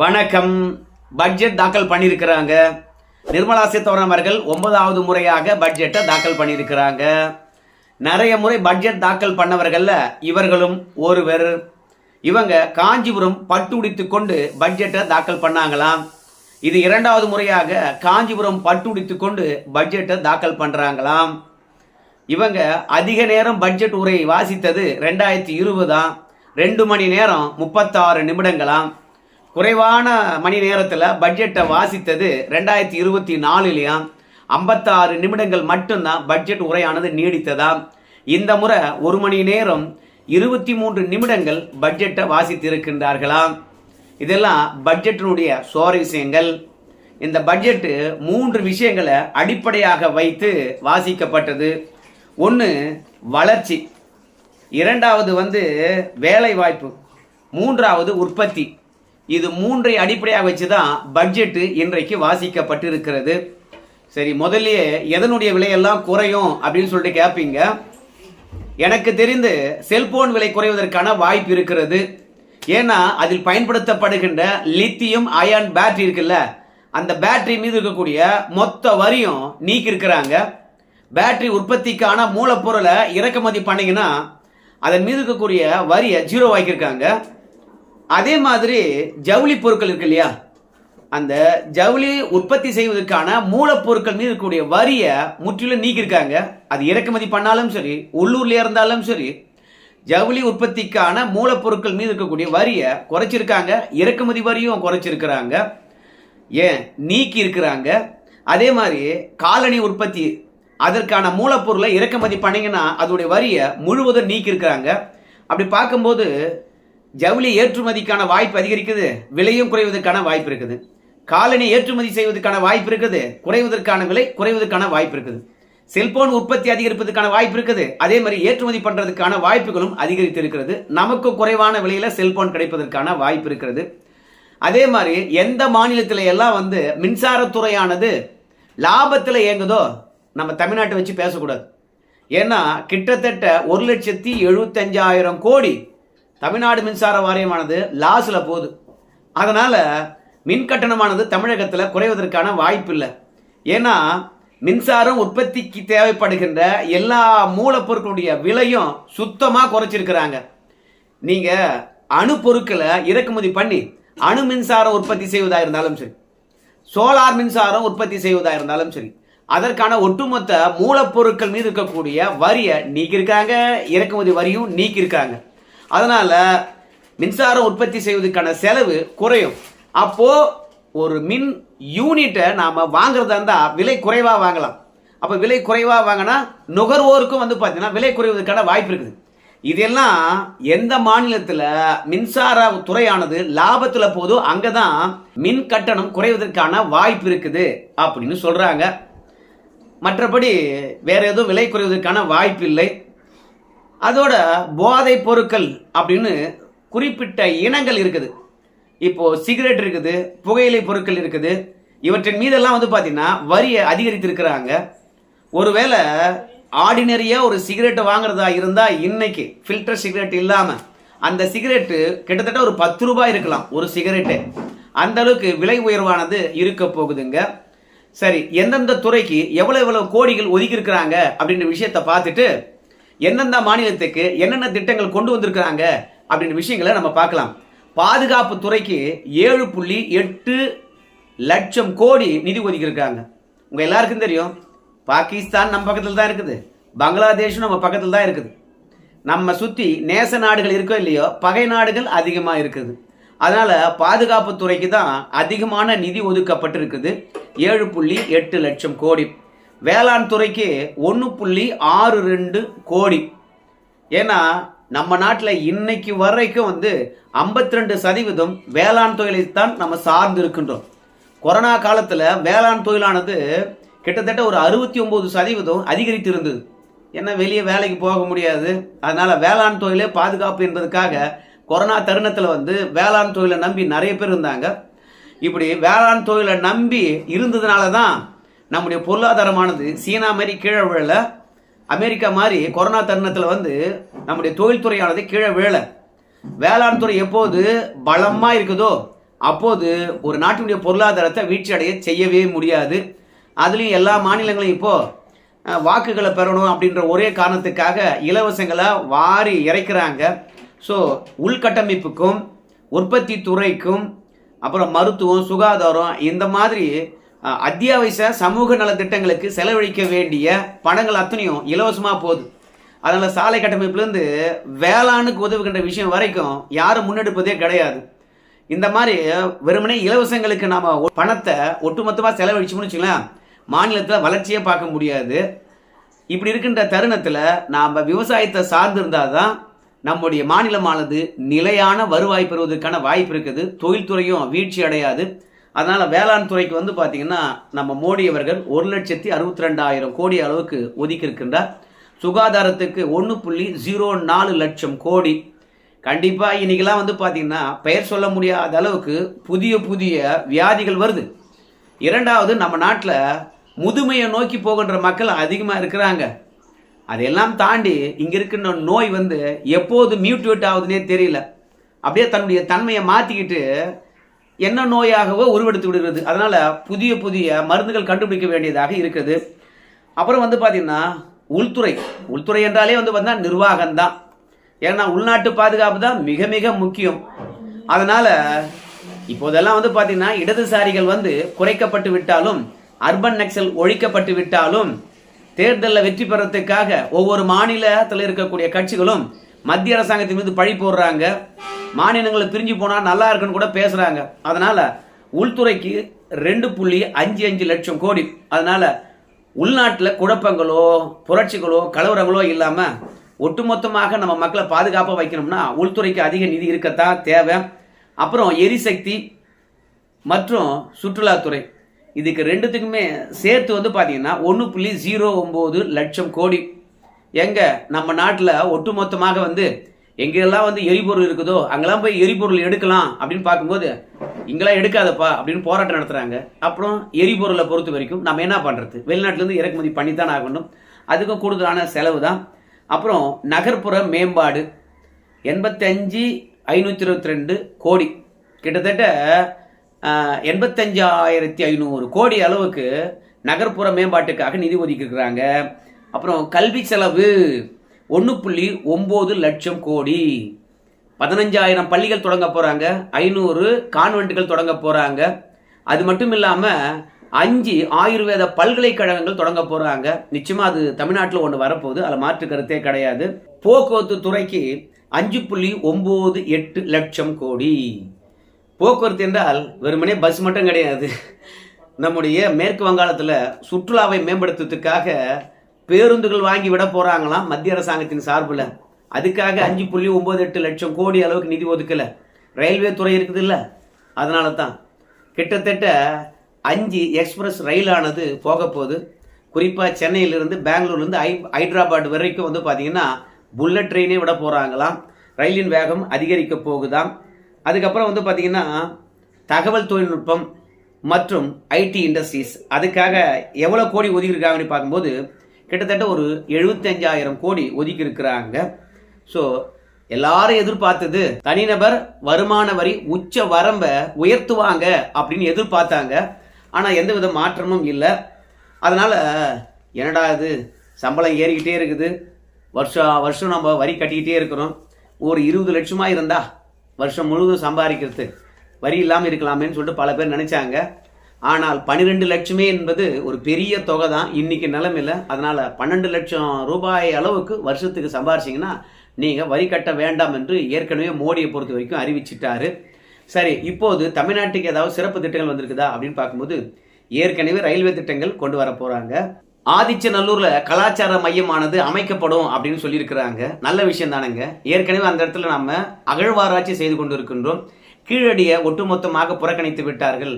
வணக்கம். பட்ஜெட் தாக்கல் பண்ணியிருக்கிறாங்க. நிர்மலா சீதாராமன் அவர்கள் ஒன்பதாவது முறையாக பட்ஜெட்டை தாக்கல் பண்ணியிருக்கிறாங்க. நிறைய முறை பட்ஜெட் தாக்கல் பண்ணவர்களில் இவர்களும் ஒருவர். இவங்க காஞ்சிபுரம் பட்டு உடித்து கொண்டு பட்ஜெட்டை தாக்கல் பண்ணாங்களாம். இது இரண்டாவது முறையாக காஞ்சிபுரம் பட்டு உடித்து கொண்டு பட்ஜெட்டை தாக்கல் பண்ணுறாங்களாம் இவங்க அதிக நேரம் பட்ஜெட் உரை வாசித்தது ரெண்டாயிரத்தி இருபதாம் ரெண்டு மணி நேரம் முப்பத்தாறு நிமிடங்களாம். குறைவான மணி நேரத்தில் பட்ஜெட்டை வாசித்தது ரெண்டாயிரத்தி இருபத்தி நாலுலையும் ஐம்பத்தாறு நிமிடங்கள் மட்டும்தான் பட்ஜெட் உரையானது நீடித்ததா? இந்த முறை ஒரு மணி நேரம் இருபத்தி மூன்று நிமிடங்கள் பட்ஜெட்டை வாசித்திருக்கின்றார்களாம் இதெல்லாம் பட்ஜெட்டினுடைய சுவாரஸ்யங்கள் இந்த பட்ஜெட்டு மூன்று விஷயங்களை அடிப்படையாக வைத்து வாசிக்கப்பட்டது. ஒன்று வளர்ச்சி. இரண்டாவது வந்து வேலை வாய்ப்பு மூன்றாவது உற்பத்தி. இது மூன்றை அடிப்படையாக வச்சு தான் பட்ஜெட்டு இன்றைக்கு வாசிக்கப்பட்டிருக்கிறது. சரி முதல்லயே எதனுடைய விலையெல்லாம் குறையும் அப்படின்னு சொல்லிட்டு கேட்பீங்க எனக்கு தெரிந்து செல்போன் விலை குறைவதற்கான வாய்ப்பு இருக்கிறது. ஏன்னா அதில் பயன்படுத்தப்படுகின்ற லித்தியம் அயான் பேட்டரி இருக்குல்ல அந்த பேட்டரி மீது இருக்கக்கூடிய மொத்த வரியும் நீக்கி இருக்கிறாங்க பேட்டரி உற்பத்திக்கான மூலப்பொருளை இறக்குமதி பண்ணிங்கன்னா அதன் மீது இருக்கக்கூடிய வரியை ஜீரோ ஆக்கியிருக்காங்க. அதே மாதிரி ஜவுளி பொருட்கள் இருக்கு இல்லையா? அந்த ஜவுளி உற்பத்தி செய்வதற்கான மூலப்பொருட்கள் மீது இருக்கக்கூடிய வரியை முற்றிலும் நீக்கியிருக்காங்க. அது இறக்குமதி பண்ணாலும் சரி உள்ளூர்ல இருந்தாலும் சரி ஜவுளி உற்பத்திக்கான மூலப்பொருட்கள் மீது இருக்கக்கூடிய வரியை குறைச்சிருக்காங்க. இறக்குமதி வரியும் குறைச்சிருக்கிறாங்க. ஏன்? நீக்கி இருக்கிறாங்க அதே மாதிரி காலனி உற்பத்தி அதற்கான மூலப்பொருளை இறக்குமதி பண்ணிங்கன்னா அதோடைய வரியை முழுவதும் நீக்கி இருக்கிறாங்க அப்படி பார்க்கும்போது ஜவுளி ஏற்றுமதிக்கான வாய்ப்பு அதிகரிக்குது விலையும் குறைவதற்கான வாய்ப்பு இருக்குது. காலனி ஏற்றுமதி செய்வதற்கான வாய்ப்பு இருக்குது குறைவதற்கான விலை குறைவதற்கான வாய்ப்பு இருக்குது. செல்போன் உற்பத்தி அதிகரிப்பதற்கான வாய்ப்பு இருக்குது அதே மாதிரி ஏற்றுமதி பண்றதுக்கான வாய்ப்புகளும் அதிகரித்து இருக்கிறது நமக்கு குறைவான விலையில செல்போன் கிடைப்பதற்கான வாய்ப்பு இருக்கிறது அதே மாதிரி எந்த மாநிலத்தில எல்லாம் வந்து மின்சாரத்துறையானது லாபத்தில் இயங்குதோ நம்ம தமிழ்நாட்டை வச்சு பேசக்கூடாது. ஏன்னா கிட்டத்தட்ட ஒரு லட்சத்தி எழுபத்தஞ்சாயிரம் கோடி தமிழ்நாடு மின்சார வாரியமானது லாஸில் போகுது. அதனால் மின் கட்டணமானது தமிழகத்தில் குறைவதற்கான வாய்ப்பு இல்லை ஏன்னா மின்சாரம் உற்பத்திக்கு தேவைப்படுகின்ற எல்லா மூலப்பொருட்களுடைய விலையும் சுத்தமாக குறைச்சிருக்கிறாங்க. நீங்கள் அணு பொருட்களை இறக்குமதி பண்ணி அணு மின்சாரம் உற்பத்தி செய்வதாக இருந்தாலும் சரி சோலார் மின்சாரம் உற்பத்தி செய்வதாக இருந்தாலும் சரி அதற்கான ஒட்டுமொத்த மூலப்பொருட்கள் மீது இருக்கக்கூடிய வரியை நீக்கியிருக்காங்க இறக்குமதி வரியும் நீக்கியிருக்காங்க. அதனால மின்சாரம் உற்பத்தி செய்வதற்கான செலவு குறையும். அப்போ ஒரு மின் யூனிட்டை நாம வாங்குறதா இருந்தா விலை குறைவா வாங்கலாம். அப்ப விலை குறைவா வாங்கினா நுகர்வோருக்கும் வந்து பார்த்தீங்கன்னா விலை குறைவதற்கான வாய்ப்பு இருக்குது. இதெல்லாம் எந்த மாநிலத்தில் மின்சார துறையானது லாபத்துல போதோ அங்கதான் மின் கட்டணம் குறைவதற்கான வாய்ப்பு இருக்குது அப்படின்னு சொல்கிறாங்க மற்றபடி வேற எதுவும் விலை குறைவதற்கான வாய்ப்பு இல்லை. அதோட போதைப் பொருட்கள் அப்படின்னு குறிப்பிட்ட இனங்கள் இருக்குது. இப்போ சிகரெட் இருக்குது புகையிலை பொருட்கள் இருக்குது. இவற்றின் மீதெல்லாம் வந்து பார்த்தீங்கன்னா வரியை அதிகரித்திருக்கிறாங்க. ஒருவேளை ஆர்டினரியாக ஒரு சிகரெட்டு வாங்குறதா இருந்தால் இன்னைக்கு ஃபில்டர் சிகரெட் இல்லாமல் அந்த சிகரெட்டு கிட்டத்தட்ட ஒரு பத்து ரூபாய் இருக்கலாம் ஒரு சிகரெட்டு. அந்த அளவுக்கு விலை உயர்வானது இருக்க போகுதுங்க. சரி எந்தெந்த துறைக்கு எவ்வளோ எவ்வளோ கோடிகள் ஒதுக்கியிருக்கிறாங்க அப்படின்ற விஷயத்தை பார்த்துட்டு எந்தெந்த மாநிலத்துக்கு என்னென்ன திட்டங்கள் கொண்டு வந்திருக்கிறாங்க அப்படின்ற விஷயங்களை நம்ம பார்க்கலாம். பாதுகாப்பு துறைக்கு ஏழு புள்ளி எட்டு லட்சம் கோடி நிதி ஒதுக்கியிருக்காங்க உங்கள் எல்லாருக்கும் தெரியும் பாகிஸ்தான் நம்ம பக்கத்தில் தான் இருக்குது. பங்களாதேஷும் நம்ம பக்கத்தில் தான் இருக்குது. நம்ம சுற்றி நேச நாடுகள் இருக்கோ இல்லையோ பகை நாடுகள் அதிகமாக இருக்குது. அதனால் பாதுகாப்பு துறைக்கு தான் அதிகமான நிதி ஒதுக்கப்பட்டிருக்குது. ஏழு புள்ளி எட்டு லட்சம் கோடி. வேளாண் துறைக்கு ஒன்று புள்ளி ஆறு ரெண்டு கோடி. ஏன்னா நம்ம நாட்டில் இன்னைக்கு வரைக்கும் வந்து 52% ரெண்டு சதவீதம் வேளாண் தொழிலைத்தான் நம்ம சார்ந்து இருக்கின்றோம் கொரோனா காலத்தில் வேளாண் தொழிலானது கிட்டத்தட்ட ஒரு அறுபத்தி ஒம்பது சதவீதம் அதிகரித்து இருந்தது ஏன்னா வெளியே வேலைக்கு போக முடியாது. அதனால் வேளாண் தொழிலே பாதுகாப்பு என்பதுக்காக கொரோனா தருணத்தில் வந்து வேளாண் தொழிலை நம்பி நிறைய பேர் இருந்தாங்க. இப்படி வேளாண் தொழிலை நம்பி இருந்ததுனால தான் நம்முடைய பொருளாதாரமானது சீனா மாதிரி கீழே விழல அமெரிக்கா மாதிரி கொரோனா தருணத்தில் வந்து நம்முடைய தொழில்துறையானது கீழே விழல. வேளாண் துறை எப்போது பலமாக இருக்குதோ அப்போது ஒரு நாட்டினுடைய பொருளாதாரத்தை வீழ்ச்சி அடைய செய்யவே முடியாது. அதுலேயும் எல்லா மாநிலங்களும் இப்போது வாக்குகளை பெறணும் அப்படின்ற ஒரே காரணத்துக்காக இலவசங்களை வாரி இறைக்கிறாங்க. ஸோ உள்கட்டமைப்புக்கும் உற்பத்தி துறைக்கும் அப்புறம் மருத்துவம் சுகாதாரம் இந்த மாதிரி அத்தியாவசிய சமூக நல திட்டங்களுக்கு செலவழிக்க வேண்டிய பணங்கள் அத்தனையும் இலவசமாக போகுது. அதனால் சாலை கட்டமைப்புலேருந்து வேளாணுக்கு உதவுகின்ற விஷயம் வரைக்கும் யாரும் முன்னெடுப்பதே கிடையாது. இந்த மாதிரி வெறுமனே இலவசங்களுக்கு நாம் பணத்தை ஒட்டுமொத்தமாக செலவழிச்சோம்னு வச்சுக்கலாம் மாநிலத்தில் வளர்ச்சியே பார்க்க முடியாது. இப்படி இருக்கின்ற தருணத்தில் நாம் விவசாயத்தை சார்ந்திருந்தால் தான் நம்முடைய மாநிலமானது நிலையான வருவாய் பெறுவதற்கான வாய்ப்பு இருக்குது. தொழில்துறையும் வீழ்ச்சி அடையாது. அதனால் வேளாண் துறைக்கு வந்து பார்த்திங்கன்னா நம்ம மோடி அவர்கள் ஒரு லட்சத்தி அறுபத்தி ரெண்டாயிரம் கோடி அளவுக்கு ஒதுக்கி இருக்கின்றார் சுகாதாரத்துக்கு ஒன்று புள்ளி ஜீரோ நாலு லட்சம் கோடி. கண்டிப்பாக இன்றைக்கெலாம் வந்து பார்த்திங்கன்னா பெயர் சொல்ல முடியாத அளவுக்கு புதிய புதிய வியாதிகள் வருது. இரண்டாவது நம்ம நாட்டில் முதுமையை நோக்கி போகின்ற மக்கள் அதிகமாக இருக்கிறாங்க. அதையெல்லாம் தாண்டி இங்கே இருக்கின்ற நோய் வந்து எப்போது மியூட்டேட் ஆகுதுன்னே தெரியல. அப்படியே தன்னுடைய தன்மையை மாற்றிக்கிட்டு என்ன நோயாகவோ உருவெடுத்து விடுகிறது. அதனால் புதிய புதிய மருந்துகள் கண்டுபிடிக்க வேண்டியதாக இருக்குது அப்புறம் வந்து பார்த்திங்கன்னா உள்துறை. உள்துறை என்றாலே வந்து பார்த்தீங்கன்னா நிர்வாகம் தான் ஏன்னா உள்நாட்டு பாதுகாப்பு தான் மிக மிக முக்கியம். அதனால் இப்போதெல்லாம் வந்து பார்த்திங்கன்னா இடதுசாரிகள் வந்து குறைக்கப்பட்டு விட்டாலும் அர்பன் நக்சல் ஒழிக்கப்பட்டு விட்டாலும் தேர்தலில் வெற்றி பெறத்துக்காக ஒவ்வொரு மாநிலத்தில் இருக்கக்கூடிய கட்சிகளும் மத்திய அரசாங்கத்தின் மீது பழி போடுறாங்க. மாநிலங்களை பிரிஞ்சு போனால் நல்லா இருக்குன்னு கூட பேசுகிறாங்க அதனால் உள்துறைக்கு ரெண்டு புள்ளி அஞ்சு அஞ்சு லட்சம் கோடி. அதனால் உள்நாட்டில் குழப்பங்களோ புரட்சிகளோ கலவரங்களோ இல்லாமல் ஒட்டுமொத்தமாக நம்ம மக்களை பாதுகாப்பாக வைக்கணும்னா உள்துறைக்கு அதிக நிதி இருக்கத்தான் தேவை. அப்புறம் எரிசக்தி மற்றும் சுற்றுலாத்துறை. இதுக்கு ரெண்டுத்துக்குமே சேர்த்து வந்து பார்த்தீங்கன்னா ஒன்று புள்ளி ஜீரோ ஒம்பது லட்சம் கோடி. எங்க? நம்ம நாட்டில் ஒட்டுமொத்தமாக வந்து எங்கெல்லாம் வந்து எரிபொருள் இருக்குதோ அங்கெல்லாம் போய் எரிபொருள் எடுக்கலாம் அப்படின்னு பார்க்கும்போது இங்கெல்லாம் எடுக்காதப்பா அப்படின்னு போராட்டம் நடத்துகிறாங்க அப்புறம் எரிபொருளை பொறுத்த வரைக்கும் நம்ம என்ன பண்ணுறது வெளிநாட்டிலேருந்து இறக்குமதி பண்ணித்தான் ஆகணும். அதுக்கும் கூடுதலான செலவு தான் அப்புறம் நகர்ப்புற மேம்பாடு. எண்பத்தஞ்சு ஐநூற்றி இருபத்தி ரெண்டு கோடி. கிட்டத்தட்ட எண்பத்தஞ்சாயிரத்தி ஐநூறு கோடி அளவுக்கு நகர்ப்புற மேம்பாட்டுக்காக நிதி ஒதுக்கியிருக்கிறாங்க. அப்புறம் கல்வி செலவு ஒன்று புள்ளி ஒம்பது லட்சம் கோடி. பதினஞ்சாயிரம் பள்ளிகள் தொடங்க போகிறாங்க ஐநூறு கான்வென்ட்டுகள் தொடங்க போகிறாங்க அது மட்டும் இல்லாமல் அஞ்சு ஆயுர்வேத பல்கலைக்கழகங்கள் தொடங்க போகிறாங்க நிச்சயமாக அது தமிழ்நாட்டில் ஒன்று வரப்போகுது. அதில் மாற்று கருத்தே கிடையாது. போக்குவரத்து துறைக்கு அஞ்சு புள்ளி ஒம்பது எட்டு லட்சம் கோடி. போக்குவரத்து என்றால் வெறுமனே பஸ் மட்டும் கிடையாது. நம்முடைய மேற்கு வங்காளத்தில் சுற்றுலாவை மேம்படுத்துறதுக்காக பேருந்துகள் வாங்கி விட போகிறாங்களாம் மத்திய அரசாங்கத்தின் சார்பில். அதுக்காக அஞ்சு புள்ளி ஒம்பது எட்டு லட்சம் கோடி அளவுக்கு நிதி ஒதுக்கலை. ரயில்வே துறை இருக்குது இல்லை அதனால தான் கிட்டத்தட்ட அஞ்சு எக்ஸ்பிரஸ் ரயிலானது போக போகுது. குறிப்பாக சென்னையிலிருந்து பெங்களூர்லேருந்து ஐ ஹைதராபாத் வரைக்கும் வந்து பார்த்தீங்கன்னா புல்லட் ட்ரெயினே விட போகிறாங்களாம் ரயிலின் வேகம் அதிகரிக்க போகுதாம். அதுக்கப்புறம் வந்து பார்த்திங்கன்னா தகவல் தொழில்நுட்பம் மற்றும் ஐடி இண்டஸ்ட்ரீஸ். அதுக்காக எவ்வளோ கோடி ஒதுக்கியிருக்காங்கன்னு பார்க்கும்போது கிட்டத்தட்ட ஒரு எழுபத்தஞ்சாயிரம் கோடி ஒதுக்கி இருக்கிறாங்க ஸோ எல்லாரும் எதிர்பார்த்தது தனிநபர் வருமான வரி உச்ச வரம்பை உயர்த்துவாங்க அப்படின்னு எதிர்பார்த்தாங்க. ஆனால் எந்த வித மாற்றமும் இல்லை. அதனால் என்னடா இது சம்பளம் ஏறிக்கிட்டே இருக்குது. வருஷம் வருஷம் நம்ம வரி கட்டிக்கிட்டே இருக்கிறோம். ஒரு இருபது லட்சமாக இருந்தா வருஷம் முழுவதும் சம்பாதிக்கிறது வரி இல்லாமல் இருக்கலாமேன்னு சொல்லிட்டு பல பேர் நினச்சாங்க. ஆனால் பன்னிரெண்டு லட்சமே என்பது ஒரு பெரிய தொகை தான் இன்னைக்கு நிலைமையில் அதனால் பன்னெண்டு லட்சம் ரூபாய் அளவுக்கு வருஷத்துக்கு சம்பாரிச்சிங்கன்னா நீங்கள் வரி கட்ட வேண்டாம் என்று ஏற்கனவே மோடியை பொறுத்த வரைக்கும் அறிவிச்சிட்டாரு. சரி இப்போது தமிழ்நாட்டுக்கு ஏதாவது சிறப்பு திட்டங்கள் வந்திருக்குதா அப்படின்னு பார்க்கும்போது ஏற்கனவே ரயில்வே திட்டங்கள் கொண்டு வர போகிறாங்க ஆதிச்சநல்லூரில் கலாச்சார மையமானது அமைக்கப்படும் அப்படின்னு சொல்லியிருக்கிறாங்க. நல்ல விஷயம் தானேங்க. ஏற்கனவே அந்த இடத்துல நம்ம அகழ்வாராய்ச்சி செய்து கொண்டு இருக்கின்றோம் கீழடியை ஒட்டுமொத்தமாக புறக்கணித்து விட்டார்கள்.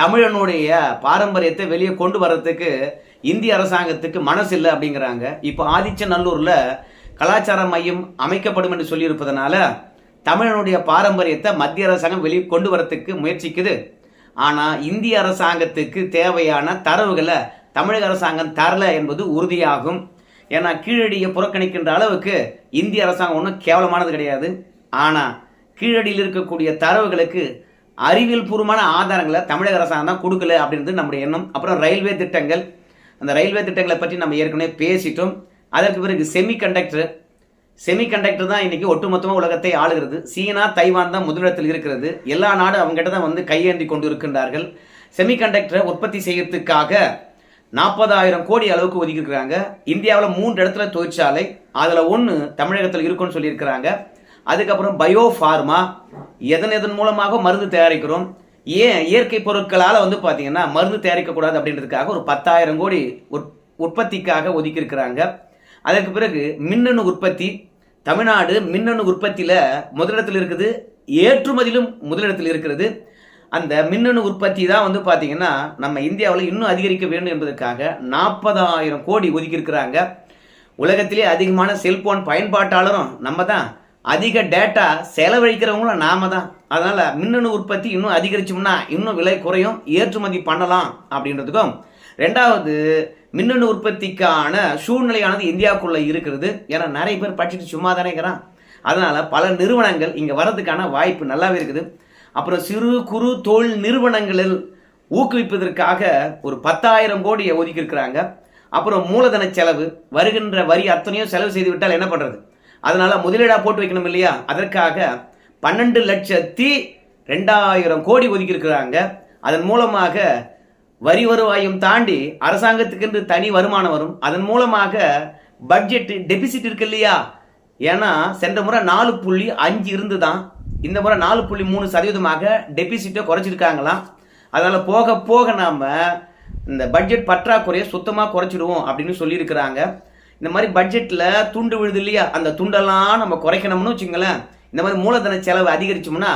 தமிழனுடைய பாரம்பரியத்தை வெளியே கொண்டு வர்றதுக்கு இந்திய அரசாங்கத்துக்கு மனசு இல்லை அப்படிங்கிறாங்க. இப்போ ஆதிச்சநல்லூரில் கலாச்சார மையம் அமைக்கப்படும் என்று சொல்லியிருப்பதனால தமிழனுடைய பாரம்பரியத்தை மத்திய அரசாங்கம் வெளியே கொண்டு வரத்துக்கு முயற்சிக்குது. ஆனால் இந்திய அரசாங்கத்துக்கு தேவையான தரவுகளை தமிழக அரசாங்கம் தரல என்பது உறுதியாகும். ஏன்னா கீழடியை புறக்கணிக்கின்ற அளவுக்கு இந்திய அரசாங்கம் ஒன்றும் கேவலமானது கிடையாது. ஆனால் கீழடியில் இருக்கக்கூடிய தரவுகளுக்கு அறிவியல் பூர்வமான ஆதாரங்களை தமிழக அரசாங்கம் கொடுக்கல அப்படின்றது நம்முடைய எண்ணம். அப்புறம் ரயில்வே திட்டங்கள். அந்த ரயில்வே திட்டங்களை பற்றி நம்ம ஏற்கனவே பேசிட்டோம். அதற்கு பிறகு செமிகண்டக்டர் செமிகண்டக்டர் தான் இன்றைக்கி ஒட்டுமொத்தமாக உலகத்தை ஆளுகிறது. சீனா தைவான் தான் முதலிடத்தில் இருக்கிறது. எல்லா நாடும் அவங்ககிட்ட தான் வந்து கையேந்தி கொண்டு இருக்கின்றார்கள். செமிகண்டக்டரை உற்பத்தி செய்யறதுக்காக நாற்பதாயிரம் கோடி அளவுக்கு ஒதுக்கியிருக்கிறாங்க. இந்தியாவில் மூன்று இடத்துல தொழிற்சாலை. அதில் ஒன்று தமிழகத்தில் இருக்குன்னு சொல்லியிருக்கிறாங்க. அதுக்கப்புறம் பயோ ஃபார்மா எதன் எதன் மூலமாக மருந்து தயாரிக்கிறோம்? ஏன் இயற்கை பொருட்களால் வந்து பார்த்தீங்கன்னா மருந்து தயாரிக்கக்கூடாது அப்படின்றதுக்காக ஒரு பத்தாயிரம் கோடி உற்- உற்பத்திக்காக ஒதுக்கியிருக்கிறாங்க. அதற்கு பிறகு மின்னணு உற்பத்தி தமிழ்நாடு மின்னணு உற்பத்தியில் முதலிடத்தில் இருக்குது ஏற்றுமதியிலும் முதலிடத்தில் இருக்கிறது. அந்த மின்னணு உற்பத்தி தான் வந்து பார்த்தீங்கன்னா நம்ம இந்தியாவில் இன்னும் அதிகரிக்க வேண்டும் என்பதற்காக நாற்பதாயிரம் கோடி ஒதுக்கியிருக்கிறாங்க. உலகத்திலே அதிகமான செல்போன் பயன்பாட்டாளரும் நம்ம தான். அதிக டேட்டா செலவழிக்கிறவங்களும் நாம தான் அதனால மின்னணு உற்பத்தி இன்னும் அதிகரிச்சோம்னா இன்னும் விலை குறையும் ஏற்றுமதி பண்ணலாம் அப்படின்றதுக்கும். ரெண்டாவது மின்னணு உற்பத்திக்கான சூழ்நிலையானது இந்தியாவுக்குள்ள இருக்கிறது. ஏன்னா நிறைய பேர் படிச்சுட்டு சும்மா தானே இருக்கிறான். அதனால பல நிறுவனங்கள் இங்க வர்றதுக்கான வாய்ப்பு நல்லாவே இருக்குது. அப்புறம் சிறு குறு தொழில் நிறுவனங்களில் ஊக்குவிப்பதற்காக ஒரு பத்தாயிரம் கோடியை ஒதுக்கி இருக்கிறாங்க அப்புறம் மூலதன செலவு வருகின்ற வரி அத்தனையும் செலவு செய்து விட்டால் என்ன பண்றது? அதனால முதலீடா போட்டு வைக்கணும் இல்லையா? அதற்காக பன்னெண்டு லட்சத்தி ரெண்டாயிரம் கோடி ஒதுக்கியிருக்கிறாங்க. அதன் மூலமாக வரி வருவாயும் தாண்டி அரசாங்கத்துக்கு தனி வருமானம் வரும். அதன் மூலமாக பட்ஜெட் டெபிசிட் இருக்கு இல்லையா? ஏன்னா சென்ற முறை நாலு புள்ளி அஞ்சு இருந்து தான் இந்த முறை நாலு புள்ளி மூணு சதவீதமாக டெபிசிட்டை குறைச்சிருக்காங்களாம். அதனால போக போக நாம் இந்த பட்ஜெட் பற்றாக்குறையை சுத்தமாக குறைச்சிடுவோம் அப்படின்னு சொல்லியிருக்கிறாங்க. இந்த மாதிரி பட்ஜெட்டில் துண்டு விழுது இல்லையா? அந்த துண்டெல்லாம் நம்ம குறைக்கணும்னு வச்சுங்களேன் இந்த மாதிரி மூலதன செலவு அதிகரிச்சோம்னா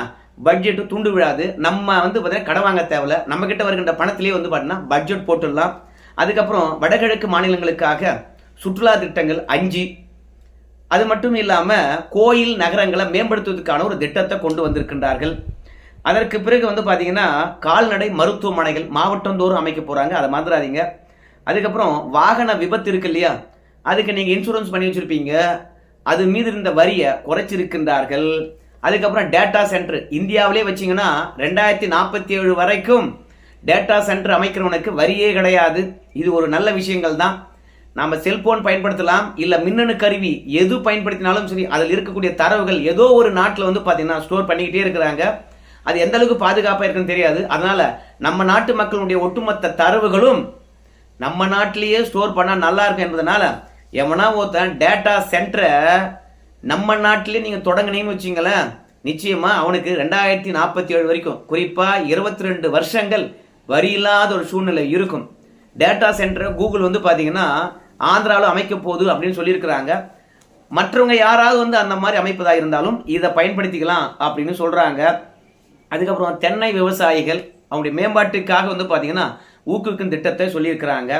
பட்ஜெட்டு துண்டு விழாது. நம்ம வந்து பார்த்தீங்கன்னா கடன் வாங்க தேவையில்ல. நம்மக்கிட்ட வருகின்ற பணத்திலேயே வந்து பார்த்தீங்கன்னா பட்ஜெட் போட்டுடலாம். அதுக்கப்புறம் வடகிழக்கு மாநிலங்களுக்காக சுற்றுலா திட்டங்கள் அஞ்சு. அது மட்டும் இல்லாமல் கோயில் நகரங்களை மேம்படுத்துவதற்கான ஒரு திட்டத்தை கொண்டு வந்திருக்கின்றார்கள். அதற்கு பிறகு வந்து பார்த்தீங்கன்னா கால்நடை மருத்துவமனைகள் மாவட்டந்தோறும் அமைக்க போகிறாங்க அதை மறந்துடாதீங்க. அதுக்கப்புறம் வாகன விபத்து இருக்கு இல்லையா? அதுக்கு நீங்கள் இன்சூரன்ஸ் பண்ணி வச்சுருப்பீங்க. அது மீது இருந்த வரியை குறைச்சிருக்கின்றார்கள். அதுக்கப்புறம் டேட்டா சென்டர் இந்தியாவிலே வச்சீங்கன்னா ரெண்டாயிரத்தி நாற்பத்தி ஏழு வரைக்கும் டேட்டா சென்டர் அமைக்கிறவனுக்கு வரியே கிடையாது. இது ஒரு நல்ல விஷயங்கள் தான். நம்ம செல்போன் பயன்படுத்தலாம் இல்லை மின்னணு கருவி எது பயன்படுத்தினாலும் சரி அதில் இருக்கக்கூடிய தரவுகள் ஏதோ ஒரு நாட்டில் வந்து பார்த்தீங்கன்னா ஸ்டோர் பண்ணிக்கிட்டே இருக்கிறாங்க. அது எந்த அளவுக்கு பாதுகாப்பாக இருக்குன்னு தெரியாது. அதனால நம்ம நாட்டு மக்களுடைய ஒட்டுமொத்த தரவுகளும் நம்ம நாட்டிலேயே ஸ்டோர் பண்ணால் நல்லா இருக்கும் என்பதனால எவனா ஒருத்தன் டேட்டா சென்டரை நம்ம நாட்டிலே நீங்கள் தொடங்குனீங்கன்னு வச்சிங்களேன் நிச்சயமாக அவனுக்கு ரெண்டாயிரத்தி நாற்பத்தி ஏழு வரைக்கும் குறிப்பாக இருபத்தி ரெண்டு வருஷங்கள் வரி இல்லாத ஒரு சூழ்நிலை இருக்கும். டேட்டா சென்டர் கூகுள் வந்து பார்த்தீங்கன்னா ஆந்திராவில் அமைக்க போகுது அப்படின்னு சொல்லியிருக்கிறாங்க. மற்றவங்க யாராவது வந்து அந்த மாதிரி அமைப்பதாக இருந்தாலும் இதை பயன்படுத்திக்கலாம் அப்படின்னு சொல்கிறாங்க அதுக்கப்புறம் தென்னை விவசாயிகள் அவங்களுடைய மேம்பாட்டுக்காக வந்து பார்த்தீங்கன்னா ஊக்குவிக்கும் திட்டத்தை சொல்லியிருக்கிறாங்க.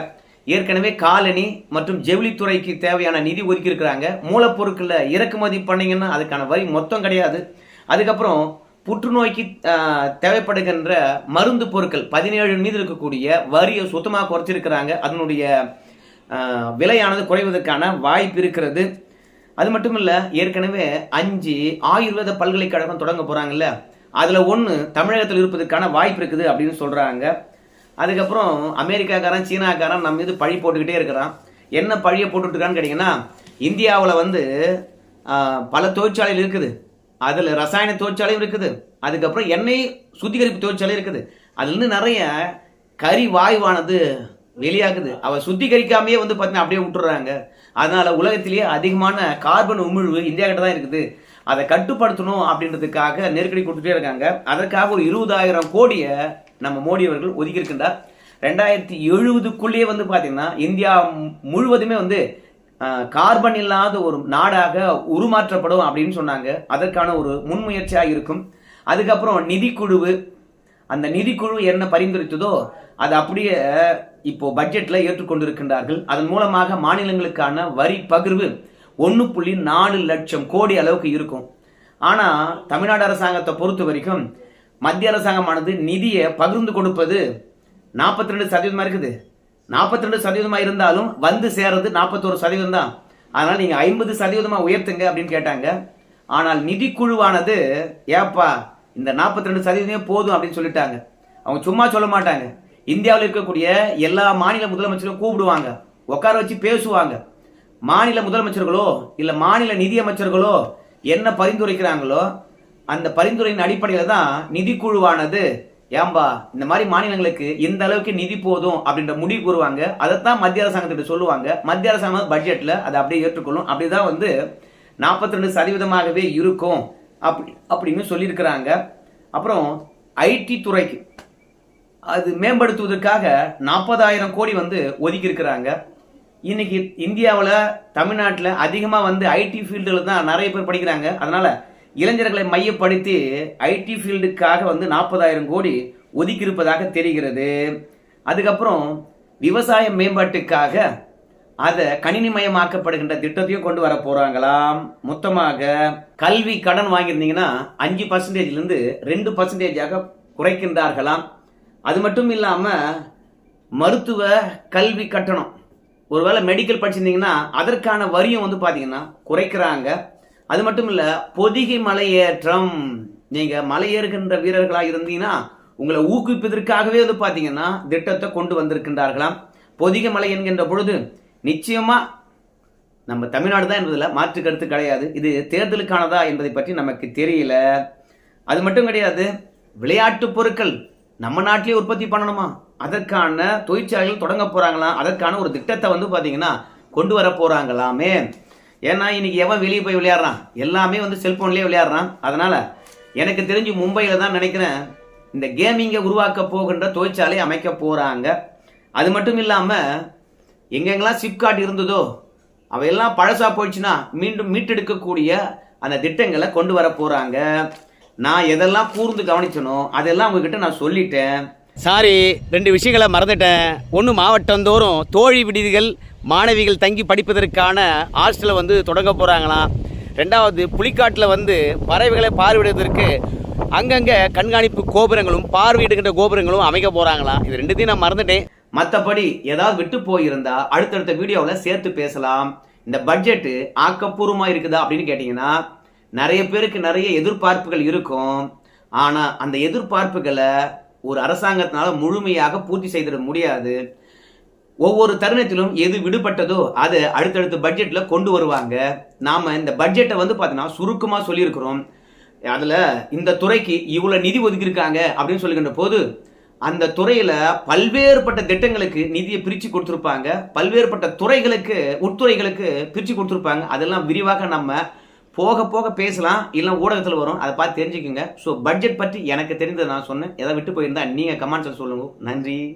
ஏற்கனவே காலனி மற்றும் ஜவுளித்துறைக்கு தேவையான நிதி ஒதுக்கி இருக்கிறாங்க மூலப்பொருட்களை இறக்குமதி பண்ணிங்கன்னா அதுக்கான வரி மொத்தம் கிடையாது. அதுக்கப்புறம் புற்றுநோய்க்கு தேவைப்படுகின்ற மருந்து பொருட்கள் பதினேழு மீது இருக்கக்கூடிய வரியை சுத்தமாக குறைச்சிருக்கிறாங்க. அதனுடைய விலையானது குறைவதற்கான வாய்ப்பு இருக்கிறது. அது மட்டும் இல்லை ஏற்கனவே அஞ்சு ஆயுர்வேத பல்கலைக்கழகம் தொடங்க போகிறாங்கல்ல அதில் ஒன்று தமிழகத்தில் இருப்பதற்கான வாய்ப்பு இருக்குது அப்படின்னு சொல்கிறாங்க அதுக்கப்புறம் அமெரிக்காக்காரன் சீனாக்காரன் நம்ம மீது பழி போட்டுக்கிட்டே இருக்கிறான். என்ன பழியை போட்டுட்ருக்கான்னு கேட்டிங்கன்னா இந்தியாவில் வந்து பல தொழிற்சாலைகள் இருக்குது. அதில் ரசாயன தொழிற்சாலையும் இருக்குது. அதுக்கப்புறம் எண்ணெய் சுத்திகரிப்பு தொழிற்சாலை இருக்குது. அதுலேருந்து நிறைய கறி வாயுவானது வெளியாகுது. அவள் சுத்திகரிக்காமையே வந்து பார்த்தீங்கன்னா அப்படியே விட்டுறாங்க. அதனால் உலகத்திலேயே அதிகமான கார்பன் உமிழ்வு இந்தியா கிட்ட தான் இருக்குது. அதை கட்டுப்படுத்தணும் அப்படின்றதுக்காக நெருக்கடி கொடுத்துட்டே இருக்காங்க. அதற்காக ஒரு இருபதாயிரம் கோடியை நம்ம மோடி அவர்கள் ஒதுக்கியிருக்கின்றார். ரெண்டாயிரத்தி எழுபதுக்குள்ளேயே வந்து பார்த்தீங்கன்னா இந்தியா முழுவதுமே வந்து கார்பன் இல்லாத ஒரு நாடாக உருமாற்றப்படும் அப்படின்னு சொன்னாங்க. அதற்கான ஒரு முன்முயற்சியாக இருக்கும். அதுக்கப்புறம் நிதிக்குழுவு. அந்த நிதிக்குழு என்ன பரிந்துரைத்ததோ அது அப்படியே இப்போ பட்ஜெட்ல ஏற்றுக்கொண்டிருக்கின்றார்கள். அதன் மூலமாக மாநிலங்களுக்கான வரி பகிர்வு ஒன்று புள்ளி நாலு லட்சம் கோடி அளவுக்கு இருக்கும். ஆனால் தமிழ்நாடு அரசாங்கத்தை பொறுத்த வரைக்கும் மத்திய அரசாங்கமானது நிதியை பகிர்ந்து கொடுப்பது நாற்பத்தி ரெண்டு சதவீதமாக இருக்குது. நாற்பத்தி ரெண்டு சதவீதமாக இருந்தாலும் வந்து சேர்றது நாற்பத்தோரு சதவீதம் தான். அதனால் நீங்கள் ஐம்பது சதவீதமாக உயர்த்துங்க அப்படின்னு கேட்டாங்க. ஆனால் நிதிக்குழுவானது ஏப்பா இந்த நாற்பத்தி ரெண்டு சதவீதமே போதும் அப்படின்னு சொல்லிட்டாங்க. அவங்க சும்மா சொல்ல மாட்டாங்க. இந்தியாவில் இருக்கக்கூடிய எல்லா மாநில முதலமைச்சரும் கூப்பிடுவாங்க. உட்கார வச்சு பேசுவாங்க. மாநில முதலமைச்சர்களோ இல்லை மாநில நிதியமைச்சர்களோ என்ன பரிந்துரைக்கிறாங்களோ அந்த பரிந்துரையின் அடிப்படையில் தான் நிதிக்குழுவானது ஏம்பா இந்த மாதிரி மாநிலங்களுக்கு இந்த அளவுக்கு நிதி போதும் அப்படின்ற முடிவு கூறுவாங்க. அதைத்தான் மத்திய அரசாங்கத்திட்ட சொல்லுவாங்க. மத்திய அரசாங்கம் பட்ஜெட்டில் அதை அப்படியே ஏற்றுக்கொள்ளும். அப்படிதான் வந்து நாற்பத்தி ரெண்டு சதவீதமாகவே இருக்கும். அப்படி அப்படின்னு சொல்லியிருக்கிறாங்க. அப்புறம் ஐடி துறைக்கு அது மேம்படுத்துவதற்காக நாற்பதாயிரம் கோடி வந்து ஒதுக்கியிருக்கிறாங்க. இன்னைக்கு இந்தியாவில் தமிழ்நாட்டில் அதிகமாக வந்து ஐடி ஃபீல்டில் தான் நிறைய பேர் படிக்கிறாங்க. அதனால் இளைஞர்களை மையப்படுத்தி ஐடி ஃபீல்டுக்காக வந்து நாற்பதாயிரம் கோடி ஒதுக்கியிருப்பதாக தெரிகிறது. அதுக்கப்புறம் விவசாய மேம்பாட்டுக்காக அதை கணினிமயமாக்கப்படுகின்ற திட்டத்தையும் கொண்டு வர போறாங்களாம். மொத்தமாக கல்வி கடன் வாங்கியிருந்தீங்கன்னா அஞ்சு பர்சன்டேஜ்லேருந்து ரெண்டு பர்சன்டேஜாக குறைக்கின்றார்களாம். அது மட்டும் இல்லாமல் மருத்துவ கல்வி கட்டணம். ஒருவேளை மெடிக்கல் படிச்சிருந்தீங்கன்னா அதற்கான வரியும் வந்து பார்த்தீங்கன்னா குறைக்கிறாங்க. அது மட்டும் இல்லை பொதிகை மலையேற்றம். நீங்கள் மலையேறுகின்ற வீரர்களாக இருந்தீங்கன்னா உங்களை ஊக்குவிப்பதற்காகவே வந்து பார்த்தீங்கன்னா திட்டத்தை கொண்டு வந்திருக்கின்றார்களாம். பொதிகை மலை என்கின்ற பொழுது நிச்சயமாக நம்ம தமிழ்நாடு தான் என்பதில் மாற்று கருத்து கிடையாது. இது தேர்தலுக்கானதா என்பதை பற்றி நமக்கு தெரியல. அது மட்டும் கிடையாது விளையாட்டு பொருட்கள் நம்ம நாட்டிலே உற்பத்தி பண்ணணுமா? அதற்கான தொழிற்சாலைகள் தொடங்க போகிறாங்களாம் அதற்கான ஒரு திட்டத்தை வந்து பார்த்தீங்கன்னா கொண்டு வர போகிறாங்களாமே ஏன்னா இன்னைக்கு எவன் வெளியே போய் விளையாடுறான்? எல்லாமே வந்து செல்ஃபோன்லேயே விளையாடுறான். அதனால எனக்கு தெரிஞ்சு மும்பையில் தான் நினைக்கிறேன் இந்த கேமிங்கை உருவாக்க போகின்ற தொழிற்சாலை அமைக்க போகிறாங்க அது மட்டும் இல்லாமல் எங்கெங்கெல்லாம் சிப்காட் இருந்ததோ அவையெல்லாம் பழசாக போயிடுச்சுன்னா மீண்டும் மீட்டெடுக்கக்கூடிய அந்த திட்டங்களை கொண்டு வர போகிறாங்க நான் எதெல்லாம் கூர்ந்து கவனிச்சனோ அதெல்லாம் உங்ககிட்ட நான் சொல்லிட்டேன். சாரி ரெண்டு விஷயங்களை மறந்துட்டேன். ஒன்று மாவட்டந்தோறும் தோழி விடுதிகள் மாணவிகள் தங்கி படிப்பதற்கான ஹாஸ்டலை வந்து தொடங்க போகிறாங்களாம் ரெண்டாவது புலிக்காட்டில் வந்து பறவைகளை பார்வையிடுவதற்கு அங்கங்கே கண்காணிப்பு கோபுரங்களும் பார்வையிடுகின்ற கோபுரங்களும் அமைக்க போகிறாங்களாம் இது ரெண்டுத்தையும் நான் மறந்துட்டேன். மற்றபடி ஏதாவது விட்டு போயிருந்தா அடுத்தடுத்த வீடியோவில் சேர்த்து பேசலாம். இந்த பட்ஜெட்டு ஆக்கப்பூர்வமாக இருக்குதா அப்படின்னு கேட்டிங்கன்னா நிறைய பேருக்கு நிறைய எதிர்பார்ப்புகள் இருக்கும். ஆனால் அந்த எதிர்பார்ப்புகளை ஒரு அரசாங்கத்தினால முழுமையாக பூர்த்தி செய்திட முடியாது. ஒவ்வொரு தருணத்திலும் எது விடுபட்டதோ அதை அடுத்தடுத்த பட்ஜெட்டில் கொண்டு வருவாங்க. நாம் இந்த பட்ஜெட்டை வந்து பார்த்தீங்கன்னா சுருக்கமாக சொல்லியிருக்கிறோம். அதில் இந்த துறைக்கு இவ்வளோ நிதி ஒதுக்கியிருக்காங்க அப்படின்னு சொல்லுகின்ற போது அந்த துறையில் பல்வேறுபட்ட திட்டங்களுக்கு நிதியை பிரிச்சு கொடுத்துருப்பாங்க. பல்வேறுபட்ட துறைகளுக்கு உட்துறைகளுக்கு பிரிச்சு கொடுத்துருப்பாங்க. அதெல்லாம் விரிவாக நம்ம போக போக பேசலாம் இல்லை ஊடகத்தில் வரும். அதை பார்த்து தெரிஞ்சுக்கோங்க. ஸோ பட்ஜெட் பற்றி எனக்கு தெரிந்ததை நான் சொன்னேன். எதை விட்டு போயிருந்தா நீங்கள் கமெண்ட்ஸில் சொல்லுங்க. நன்றி.